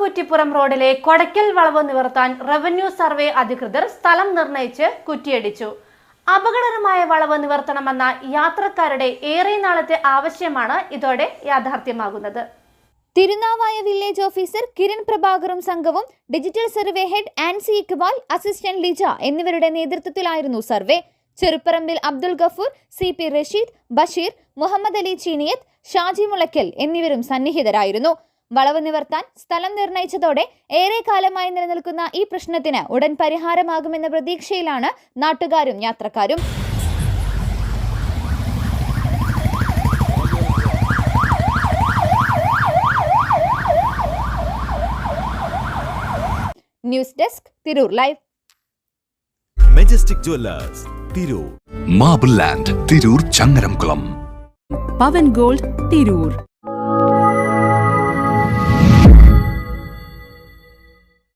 കുറ്റിപ്പുറം റോഡിലെ കൊടക്കൽ വളവ് നിവർത്താൻ revenue survey അധികൃതർ സ്ഥലം നിർണയിച്ച് കുറ്റിയടിച്ചു. അപകടകരമായ വളവ് നിവർത്തണമെന്ന യാത്രക്കാരുടെ ഏറെ നാളത്തെ ആവശ്യമാണ് ഇതോടെ യാഥാർത്ഥ്യമാകുന്നത്. തിരുനാവായ വില്ലേജ് ഓഫീസർ കിരൺ പ്രഭാകറും സംഘവും digital survey head Ancy Iqbal assistant Lija എന്നിവരുടെ നേതൃത്വത്തിലായിരുന്നു survey. Cheruparambil Abdul Gafoor C P Rasheed Basheer Muhammad Ali Cheeniyath Shaji Mulakkal എന്നിവരും സന്നിഹിതരായിരുന്നു. വളവ് നിവർത്താൻ സ്ഥലം നിർണയിച്ചതോടെ ഏറെ കാലമായി നിലനിൽക്കുന്ന ഈ പ്രശ്നത്തിന് ഉടൻ പരിഹാരമാകുമെന്ന പ്രതീക്ഷയിലാണ് നാട്ടുകാരും യാത്രക്കാരും. News desk Tirur live. Majestic Jewellers Tirur. Marble Land Tirur Changaramkulam. Pavan Gold Tirur.